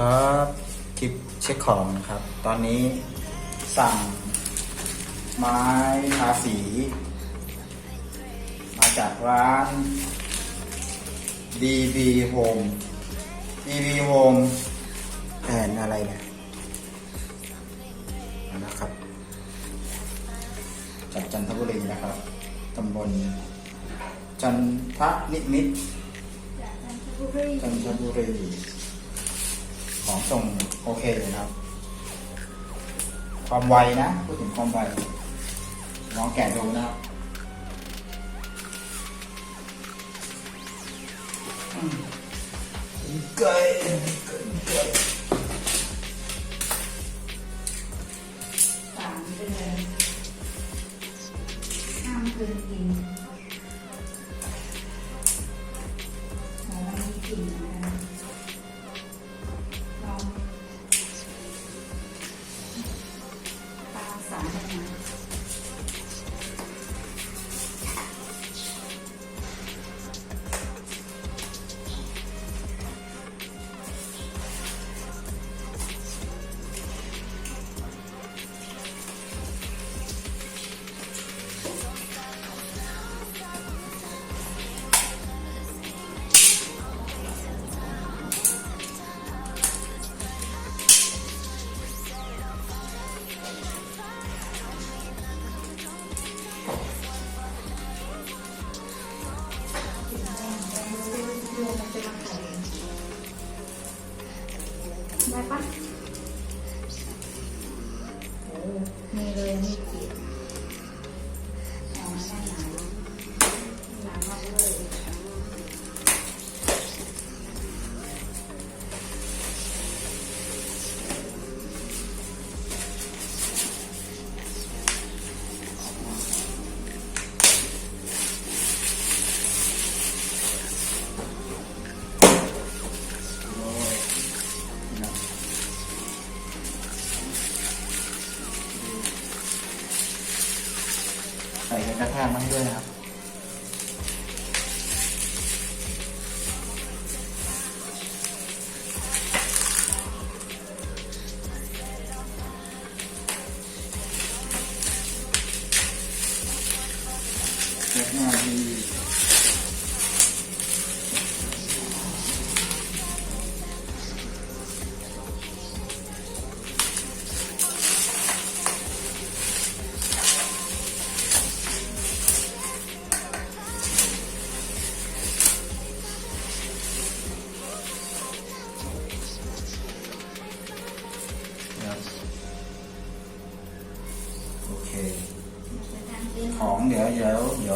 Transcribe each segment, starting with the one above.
ครับคลิปเช็คของนะครับ ตอนนี้สั่งไม้ทาสี มาจากร้าน DB Home DB Home แอนอะไรเนี่ยเอานะครับ จากจันทบุรีนะครับตำบลจันทนิมิตรจันทบุรี ของส่งโอเคเลยครับ ความไวนะ พูดถึงความไวลองแกะดูนะครับไก่ไก่ ได้ปะโอ้มีเลยมีก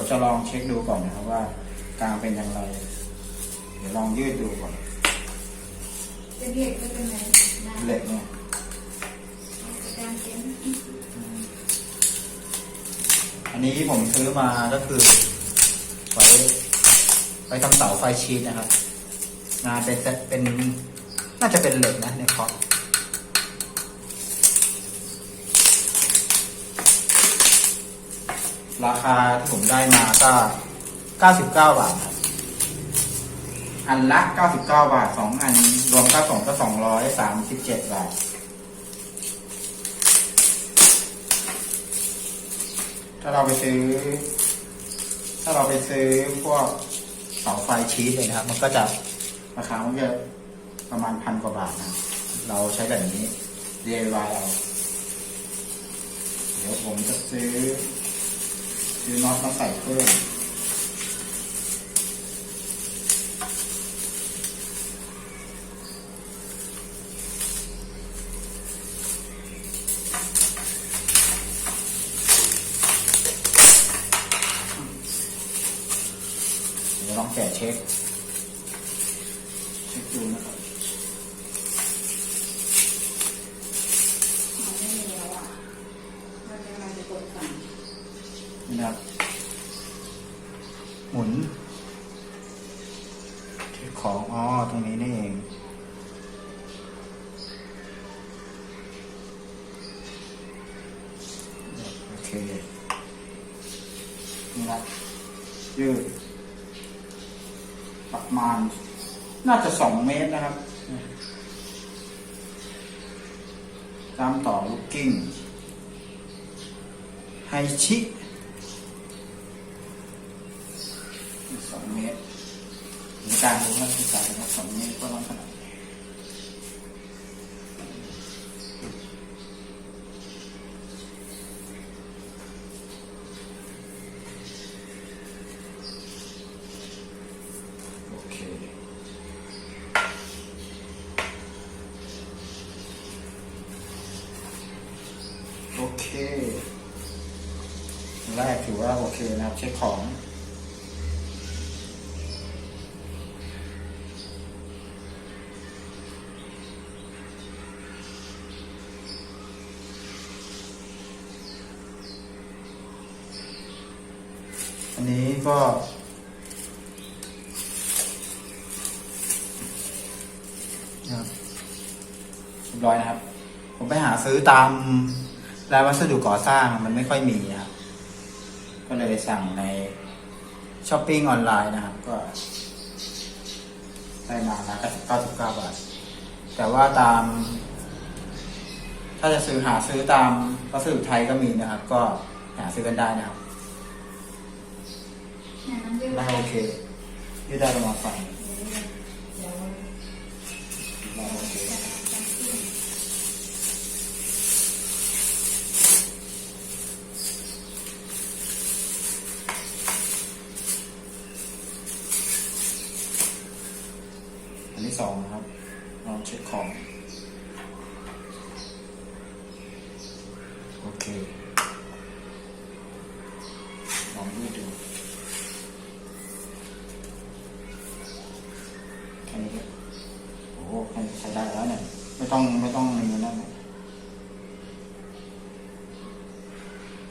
จะลองเช็คดูก่อนนะครับว่ากลางเป็นอย่างไร เดี๋ยวลองยืดดูก่อน เป็นเหล็กก็เป็นอะไรได้เหล็กเนี่ยการเป็นอันนี้ผมซื้อมาก็คือ ไว้ไว้ทำเสาไฟชีตนะครับงานเป็นเป็นน่าจะเป็นเหล็กนะในคอร์ ราคาที่ผมได้มาก็ 99 บาทครับ อันละ 99 บาทสองอัน รวมค่าส่งก็ 237 บาท ถ้าเราไปซื้อ ถ้าเราไปซื้อพวกเสาไฟชีสเลยนะครับ มันก็จะราคามันจะประมาณพันกว่าบาทนะ เราใช้แบบนี้ DIY เอาเดี๋ยวผมจะซื้อ ซื้อน็อตมาใส่เพิ่ม เดี๋ยวลองแกะเช็ค เช็คดูนะครับ หมอไม่มีแล้วอะมันจะมาจะกดสั่ง นะครับ หมุนเช็คของ อ๋อ ตรงนี้นี่เอง โอเค นี่นะยืดประมาณ น่าจะสองเมตรนะครับตามต่อลูกกิ้งไฮชิ สองเมตรในการดูว่าที่ใส่นะสองเมตรก็ต้องขนาดโอเคโอเคแรกถือว่าโอเคนะครับเช็คของ อันนี้ก็นะครับ เรียบร้อยนะครับ ผมไปหาซื้อตามร้านวัสดุก่อสร้างมันไม่ค่อยมีครับ ก็เลยสั่งในช้อปปิ้งออนไลน์นะครับ ก็ได้มาละ99บาท แต่ว่าตาม ถ้าจะซื้อหาซื้อตามวัสดุไทยก็มีนะครับ ก็หาซื้อกันได้นะครับ ได้โอเคยืดได้ประมาณฝั่งเดี๋ยได้โอเคอันที่สองนะครับลองเช็คของโอเค ลองดูดู แค่นี้ก็โอ้โหแค่นี้ใช้ได้แล้วเนี่ย ไม่ต้องไม่ต้องมีเงินนั่นเลย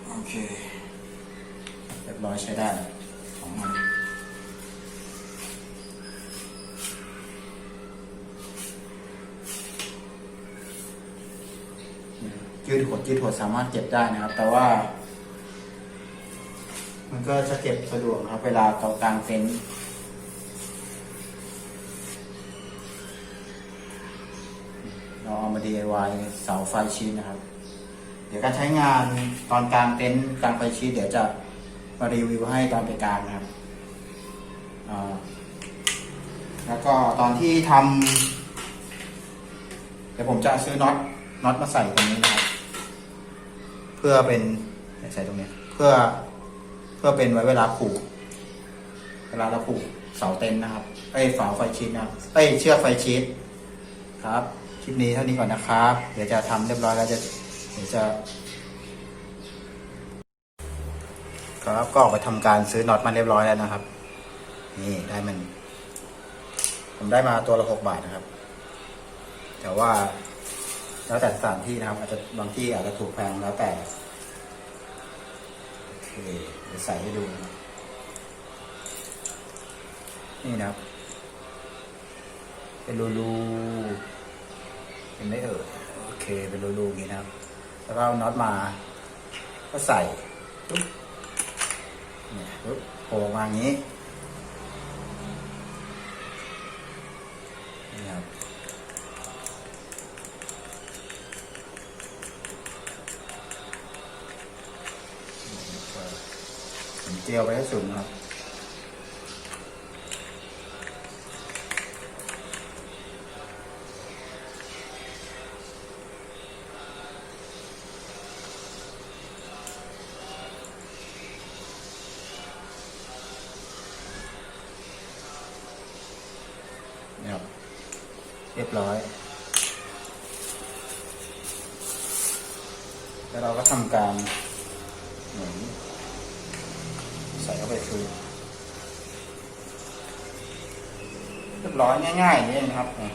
โอเค เรียบร้อย ใช้ได้สองอันยืดหดยืดหดสามารถเก็บได้นะครับ แต่ว่า มันก็จะเก็บสะดวกครับ เวลาเกากลางเต็นท์เราเอามา DIY เสาไฟชีตนะครับ เดี๋ยวการใช้งานตอนกลางเต็นท์กลางไฟชีตเดี๋ยวจะ มารีวิวให้ตอนไปกางนะครับแล้วก็ตอนที่ทำเดี๋ยวผมจะซื้อน็อตน็อตมาใส่ตรงนี้นะครับ เพื่อเป็นใส่ตรงนี้ เพื่อเพื่อเป็นไว้เวลาผูกเวลาเราผูกเสาเต็นนะครับเอ้ยฝาไฟชีตนะครับเอ้ยเชือกไฟชีตครับคลิปนี้เท่านี้ก่อนนะครับ เดี๋ยวจะทำเรียบร้อยแล้วจะเดี๋ยวจะ ครับก็ออกไปทำการซื้อน็อตมาเรียบร้อยแล้วนะครับ นี่ได้มัน ผมได้มาตัวละหกบาทนะครับ แต่ว่าแล้วแต่สถานที่นะครับ อาจจะบางที่อาจจะถูกแพงแล้วแต่โอเคเดี๋ยวใส่ให้ดูนะนี่นะครับ เป็นรูรูเห็นไหมเอ่ยโอเค เป็นรูรูอย่างนี้นะครับ แล้วก็เอาน็อตมา ก็ใส่ปุ๊บ เนี่ยปุ๊บโผล่มาอย่างนี้นี่ครับผมเจียวไปให้สุดนะครับ ครับ เรียบร้อย แล้วเราก็ทำการหมุนใส่เข้าไปคือเรียบร้อยง่ายๆอย่างนี้นะครับนี่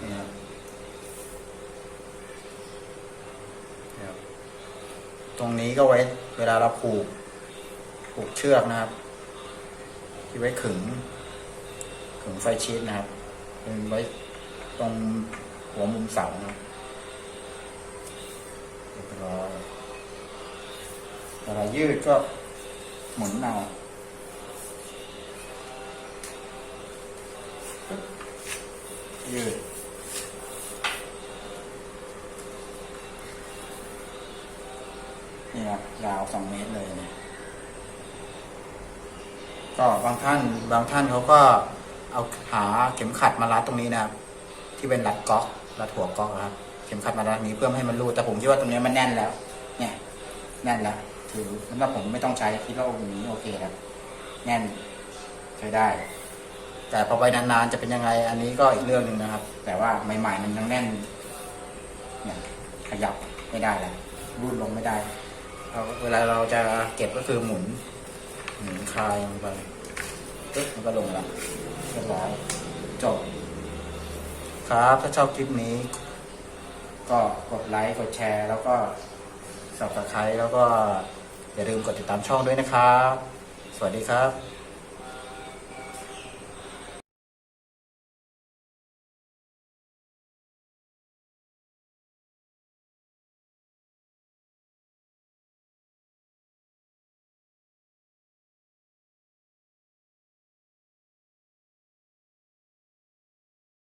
นี่ครับนี่ครับตรงนี้ก็ไว้ เวลาเราผูก ผูกเชือกนะครับ ที่ไว้ขึง ถุงไฟชีสนะครับ เป็นไว้ตรงหัวมุมเสาครับเรียบร้อยเวลายืดก็หมุนเอายืดนี่ครับยาวสองเมตรเลยเนี่ยก็บางท่านบางท่านเขาก็ เอาหาเข็มขัดมารัดตรงนี้นะครับ ที่เป็นรัดก๊อกรัดหัวก๊อกนะครับ เข็มขัดมารัดนี้เพื่อให้มันรูดแต่ผมคิดว่าตรงนี้มันแน่นแล้ว เนี่ย แน่นแล้วถือสำหรับผมไม่ต้องใช้คิดว่าอย่างนี้โอเคแล้วแน่นใช้ได้ แต่พอไปนานๆจะเป็นยังไง อันนี้ก็อีกเรื่องหนึ่งนะครับ แต่ว่าใหม่ๆมันยังแน่นเนี่ยขยับไม่ได้แล้วรูดลงไม่ได้เวลาเราจะเก็บก็คือหมุนหมุนคลายลงไปปึ๊บมันก็ลงแล้ว รียบร้อยจบ ครับ ถ้าชอบคลิปนี้ ก็กดไลค์ กดแชร์ แล้วก็สับสไครต์แล้วก็อย่าลืมกดติดตามช่องด้วยนะครับ สวัสดีครับ